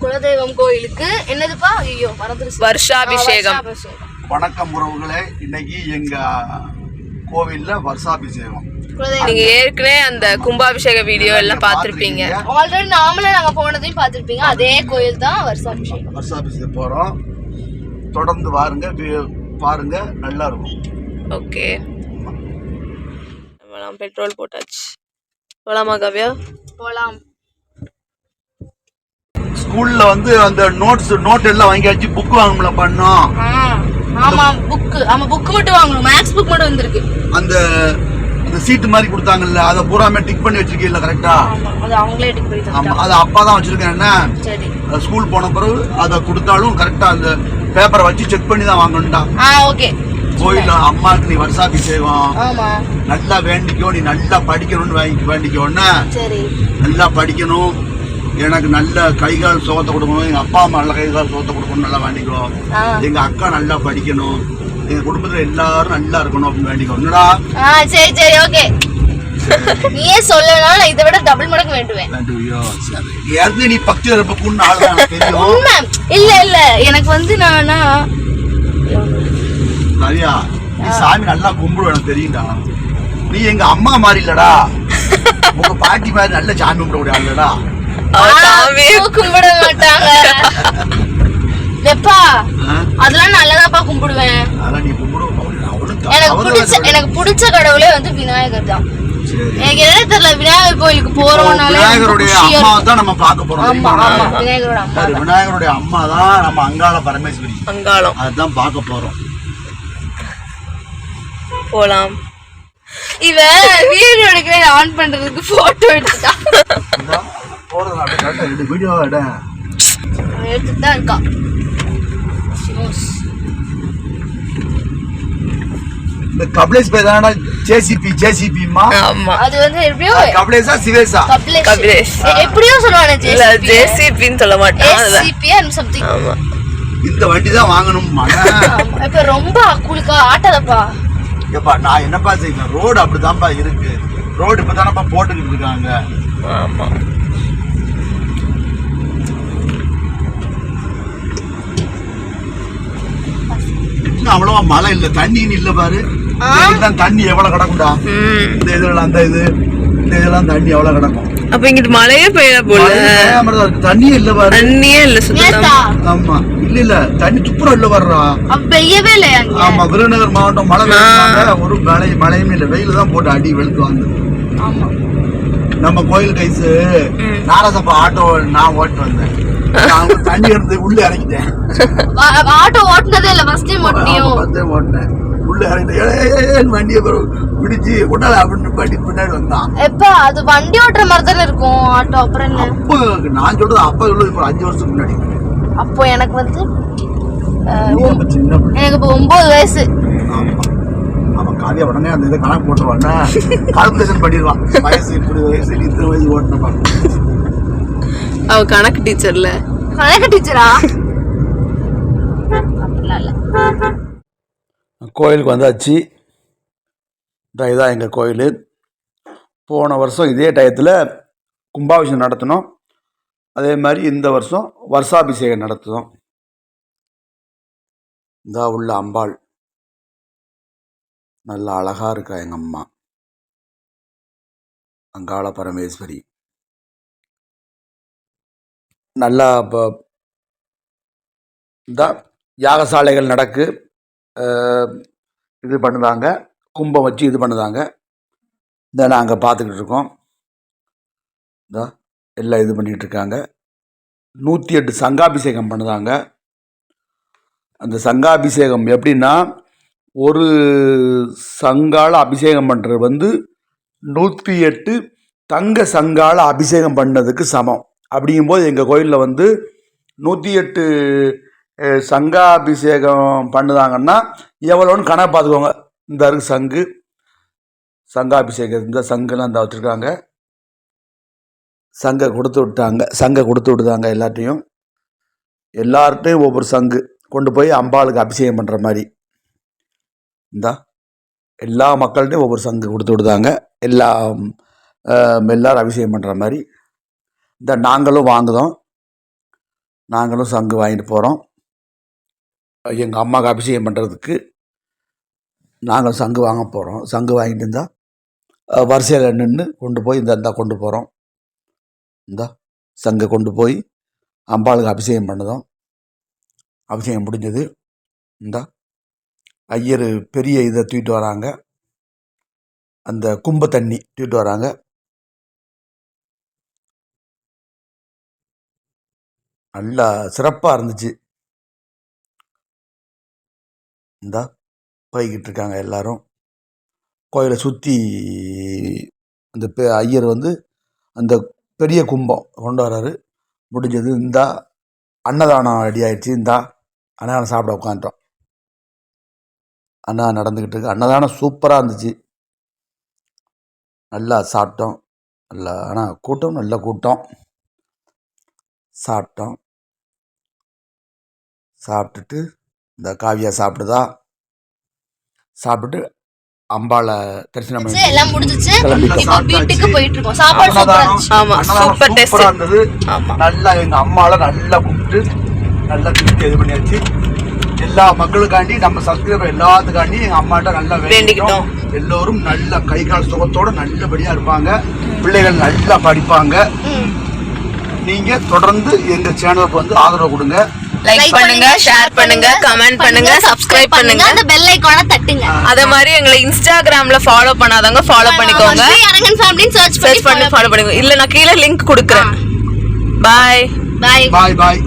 குலதெய்வம் கோயிலுக்கு என்னதுப்பா? ஐயோ மறந்துருச்சு. வருஷாபிஷேகம். வணக்கம் உறவுகளே. இன்னைக்கு எங்க கோவில்ல வருஷாபிஷேகம். குலதெய்வம். நீங்க ஏற்கனவே அந்த கும்பாபிஷேக வீடியோ எல்லாம் பார்த்திருப்பீங்க ஆல்ரெடி நாமளே நாங்க போனதையும் பார்த்திருப்பீங்க அதே கோயில் தான் வருஷாபிஷேகம். வருஷாபிஷேகம் போறோம். தொடர்ந்து வாருங்க வி- பாருங்க. நல்லா இருக்கும். ஓகே. பெட்ரோல் போட்டாச்சு. போலாமா காவ்யா? போலாம். ஸ்கூல்ல வந்து அந்த நோட்ஸ் நோட் எல்லாம் வாங்கியாச்சு புக் வாங்கல பண்ணோம் ஆமா புக்கு ஆமா புக் மட்டும் வாங்கணும். மேக்ஸ் புக் மட்டும் வந்திருக்கு. அந்த அந்த சீட்டு மாதிரி கொடுத்தாங்கல்ல அதை பூராமே டிக் பண்ணி வச்சிருக்கீல்ல கரெக்டா அது அவங்களே எடுத்து போய் ஆமா. அது அப்பா தான் வச்சிருக்கேன். என்ன? சரி. ஸ்கூல் போன பிறகு அதை கொடுத்தாலும் கரெக்டா அந்த பேப்பரை வச்சு செக் பண்ணி தான் வாங்கணும்டா ஆ ஓகே கோயில்ல அம்மாக்கு நீ வருஷாபிஷேகம் ஆமா. நல்லா வேண்டிக்கோ நீ நல்லா படிக்கணும்னு வாங்கி வேண்டிக்கோன்னா சரி. நல்லா படிக்கணும். எனக்கு நல்ல கைகால் சுகத்தை கொடுக்கணும் எங்க அப்பா அம்மா நல்ல கைகால் சுகத்தை கொடுக்கணும் நல்லா வேண்டிக்கோ. ஆ. எங்க அக்கா நல்லா படிக்கணும் எங்க குடும்பத்துல எல்லாரும் நல்லா இருக்கணும் அப்படின்னு வேண்டிக்கோ. என்னடா? சரி சரி ஓகே. நீயே சொல்லலாம் நான் இதை விட டபுள் மடங்கு வேண்டுவேன். ஏற்கனவே நீ பக்தி இருப்பக்குன்னு ஆள் உண்மை இல்ல இல்ல. எனக்கு வந்து நானா சரியா? நீ சாமி நல்லா கும்பிடு எனக்கு தெரியும்டா. நீ எங்க அம்மா மாதிரி இல்லடா. உங்க பாட்டி மாதிரி நல்ல சாமி கும்பிட பூ கும்பிட மாட்டாங்க எப்பா? அதெல்லாம் நல்லதாப்பா கும்பிடுவேன். எனக்கு பிடிச்ச சொல்லல. எனக்கு பிடிச்ச கடவுளே வந்து விநாயகர் தான். எனக்கு என்ன தெரியல விநாயகர் கோயிலுக்கு போறோம்னாலே விநாயகருடைய குஷியா அம்மா இருக்கும். தான் நம்ம பார்க்க போறோம் விநாயகரோட அம்மா. விநாயகருடைய அம்மா தான் நம்ம அங்காள பரமேஸ்வரி. அங்காளம். அதுதான் பார்க்க போறோம். போலாம். இவன் வீடியோ எடுக்கிற ஆன் பண்றதுக்கு போட்டோ எடுத்துட்டான் நான் எடு எடுத்துட்டு தான் இருக்கான். சிமோஸ். இந்த கபிலேஷ் பேர் தானே ஜேசிபி ஜேசிபிமா ஆமா. அது வந்து எப்படியோ கபிலேஷா சிவேஷா? கபிலேஷ். எப்படியோ சொல்லுவானே இல்ல ஜேசிபின்னு சொல்ல மாட்டான். எஸ்சிபி அண்ட் சம்திங் ஆமா. இந்த வண்டி தான் வாங்கணும் இப்ப ரொம்ப குளிக்கா ஆட்டாதப்பா ஏப்பா நான் என்னப்பா செய்வேன்? ரோடு அப்படிதான்ப்பா இருக்கு. ரோடு இப்பதானப்பா போட்டுக்கிட்டு இருக்காங்க. ஆமா. அவ்வளவா மழை இல்ல தண்ணின்னு இல்ல பாரு. தண்ணி எவ்வளவு கிடக்கும்டா? இந்த இதெல்லாம் அந்த இது இந்த இதெல்லாம் தண்ணி எவ்வளவு கிடக்கும்? அப்ப இங்கிட்டு மழையே பெய்யல போல. பெய்யாம. தண்ணியே இல்ல பாரு. தண்ணியே இல்ல சுத்தம். ஆமா. இல்ல இல்ல. தண்ணி துப்புரம் இல்ல வர்றா பெய்யவே இல்லையா அங்க? ஆமா விருதுநகர் மாவட்டம் மழை பெய்யுறாங்க ஒரு மழை மழையுமே இல்ல. வெயில் தான் போட்டு அடி வெளுத்து வந்தது. ஆமா. நம்ம கோயில் கைஸ் நாரசப்பா ஆட்டோ நான் ஓட்டு வந்தேன். தண்ணி எடுத்து உள்ள இறங்கிட்டேன் ஆட்டோ ஓட்டுனதே இல்ல ஃபர்ஸ்ட் டைம் பத்தே ஓட்டினேன். உள்ள இறங்கிட்டேன் வண்டியை பிடிச்சி உடல அப்படின்னு பாட்டி பின்னாடி வந்தான். எப்பா அது வண்டி ஓட்டுற மாதிரி தானே இருக்கும் ஆட்டோ அப்புறம் என்ன? அப்போ நான் சொல்றது அப்பா சொல்றது இப்போ அஞ்சு வருஷத்துக்கு முன்னாடி. அப்போ எனக்கு வந்து. எனக்கு இப்போ ஒன்பது வயசு. ஆமா. அவன் காவியா உடனே அந்த இதை கணக்கு போட்டுருவான் கால்குலேஷன் பண்ணிடுவான். வயசு இப்படி வயசு இத்தனை வயசு ஓட்டினப்பான் அவ கணக்கு டீச்சர்ல. கணக்கு டீச்சரா? கோயிலுக்கு வந்தாச்சு. இதான் எங்கள் கோயில். போன வருஷம் இதே டயத்தில் கும்பாபிஷேகம் நடத்தினோம். அதே மாதிரி இந்த வருஷம் வருஷாபிஷேகம் நடத்தினோம். இந்த உள்ள அம்பாள். நல்லா அழகா இருக்கா எங்கள் அம்மா. அங்காள பரமேஸ்வரி. நல்லா இப்போ இந்த யாகசாலைகள் நடக்கு இது பண்ணுதாங்க கும்பம் வச்சு இது பண்ணுதாங்க. இந்த நாங்கள் பார்த்துக்கிட்டு இருக்கோம். இந்த எல்லாம் இது பண்ணிகிட்டு இருக்காங்க. நூற்றி எட்டு சங்காபிஷேகம் பண்ணுதாங்க. அந்த சங்காபிஷேகம் எப்படின்னா ஒரு சங்கால அபிஷேகம் பண்ணுறது வந்து நூற்றி எட்டு தங்க சங்கால அபிஷேகம் பண்ணதுக்கு சமம். அப்படிங்கும்போது எங்கள் கோயிலில் வந்து நூற்றி எட்டு சங்காபிஷேகம் பண்ணுதாங்கன்னா எவ்வளோன்னு கணக்கு பார்த்துக்கோங்க. இந்த இருக்கு சங்கு சங்காபிஷேகம் இந்த சங்குலாம் இந்த வச்சுருக்காங்க. சங்கை கொடுத்து விட்டாங்க. சங்கை கொடுத்து விட்டுதாங்க எல்லாத்தையும். எல்லார்ட்டையும் ஒவ்வொரு சங்கு கொண்டு போய் அம்பாளுக்கு அபிஷேகம் பண்ணுற மாதிரி. இந்தா எல்லா மக்கள்கிட்டையும் ஒவ்வொரு சங்கு கொடுத்து விடுதாங்க எல்லா எல்லோரும் எல்லாரும் அபிஷேகம் பண்ணுற மாதிரி. இந்த நாங்களும் வாங்குதோம் நாங்களும் சங்கு வாங்கிட்டு போகிறோம் எங்கள் அம்மாவுக்கு அபிஷேகம் பண்ணுறதுக்கு நாங்களும் சங்கு வாங்க போகிறோம் சங்கு வாங்கிட்டு இருந்தால் வரிசையில் நின்று கொண்டு போய் இந்த இந்தா கொண்டு போகிறோம் இந்தா சங்கை கொண்டு போய் அம்பாளுக்கு அபிஷேகம் பண்ணுதோம் அபிஷேகம் முடிஞ்சது. இந்தா ஐயர் பெரிய இதை தூக்கிட்டு வராங்க. அந்த கும்ப தண்ணி தூக்கிட்டு வராங்க. நல்லா சிறப்பாக இருந்துச்சு. இந்தா போய்கிட்டு இருக்காங்க எல்லாரும். கோயிலை சுற்றி அந்த பெ ஐயர் வந்து அந்த பெரிய கும்பம் கொண்டு வராரு. முடிஞ்சது இந்தா அன்னதானம் ரெடி ஆயிடுச்சு. இந்தா அன்னதானம் சாப்பிட உட்காந்துட்டோம் அன்னதானம் நடந்துக்கிட்டு இருக்கு. அன்னதானம் சூப்பராக இருந்துச்சு. நல்லா சாப்பிட்டோம். நல்லா ஆனால் கூட்டம் நல்ல கூட்டம். சாப்பிட்டோம். சாப்பிட்டுட்டு இந்த காவியா சாப்பிடுதா? சாப்பிட்டுட்டு அம்பாளை தரிசனம் எல்லாம் முடிஞ்சிச்சு. வீட்டுக்கு போயிட்டு இருக்கோம் சாப்பாடு ஆமா சூப்பர் டேஸ்ட் இருந்தது. நல்லா எங்க அம்மாவை நல்லா கூப்பிட்டு நல்லா திருப்பி இது பண்ணியாச்சு. எல்லா மக்களுக்காண்டி நம்ம சப்ஸ்கிரைபர் எல்லாத்துக்காண்டி எங்க அம்மாட்ட நல்லா வேண்டிக்கிட்டோம். எல்லோரும் நல்ல கை கால் சுகத்தோட நல்லபடியா இருப்பாங்க. பிள்ளைகள் நல்லா படிப்பாங்க. நீங்க தொடர்ந்து எங்க சேனலுக்கு வந்து ஆதரவு கொடுங்க. லைக் பண்ணுங்க ஷேர் பண்ணுங்க கமெண்ட் பண்ணுங்க சப்ஸ்கிரைப் பண்ணுங்க. அந்த பெல் ஐகானை தட்டுங்க. அதே மாதிரி எங்களை இன்ஸ்டாகிராம்ல ஃபாலோ பண்ணாதவங்க ஃபாலோ பண்ணிக்கோங்க. அரங்கன் ஃபேமிலின்னு சர்ச் பண்ணி ஃபாலோ பண்ணிக்கோங்க. இல்ல நான் கீழே லிங்க் கொடுக்குறேன். பாய் பாய் பாய் பாய்